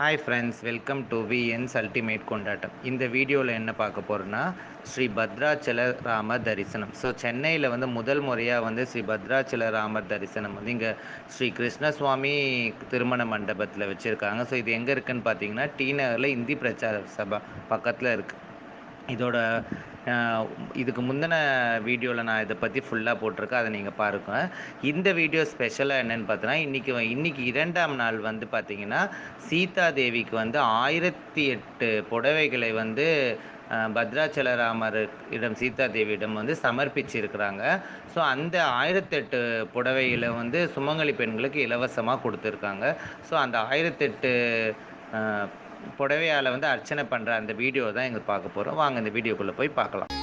Hi friends welcome to VN's ultimate கொண்டாட்டம் இந்த வீடியோவில் என்ன பார்க்க போகிறோன்னா ஸ்ரீ பத்ராச்சல ராமர் தரிசனம். ஸோ சென்னையில் வந்து முதல் முறையாக வந்து ஸ்ரீ பத்ராச்சல ராமர் தரிசனம் வந்து இங்கே ஸ்ரீ கிருஷ்ணசுவாமி திருமண மண்டபத்தில் வச்சுருக்காங்க. ஸோ இது எங்கே இருக்குன்னு பார்த்தீங்கன்னா டி நகரில் இந்தி பிரச்சார சபா பக்கத்தில் இருக்குது இதோட இதுக்கு முந்தின வீடியோவில் நான் இதை பற்றி ஃபுல்லாக போட்டிருக்கேன். அதை நீங்கள் பாருங்க. இந்த வீடியோ ஸ்பெஷலாக என்னென்னு பார்த்தீங்கன்னா இன்றைக்கி இன்றைக்கி இரண்டாம் நாள் வந்து பார்த்தீங்கன்னா சீதா தேவிக்கு வந்து ஆயிரத்தி எட்டு புடவைகளை வந்து அஹ், பத்ராச்சல ராமர் இடம் சீதா தேவியிடம் வந்து சமர்ப்பிச்சிருக்கிறாங்க. ஸோ அந்த ஆயிரத்தெட்டு புடவைகளை வந்து சுமங்கலி பெண்களுக்கு இலவசமாக கொடுத்துருக்காங்க. ஸோ அந்த ஆயிரத்தெட்டு புடவையால் வந்து அர்ச்சனை பண்ணுற அந்த வீடியோ தான் எங்களுக்கு பார்க்க போகிறோம் வாங்க இந்த வீடியோக்குள்ளே போய் பார்க்கலாம்.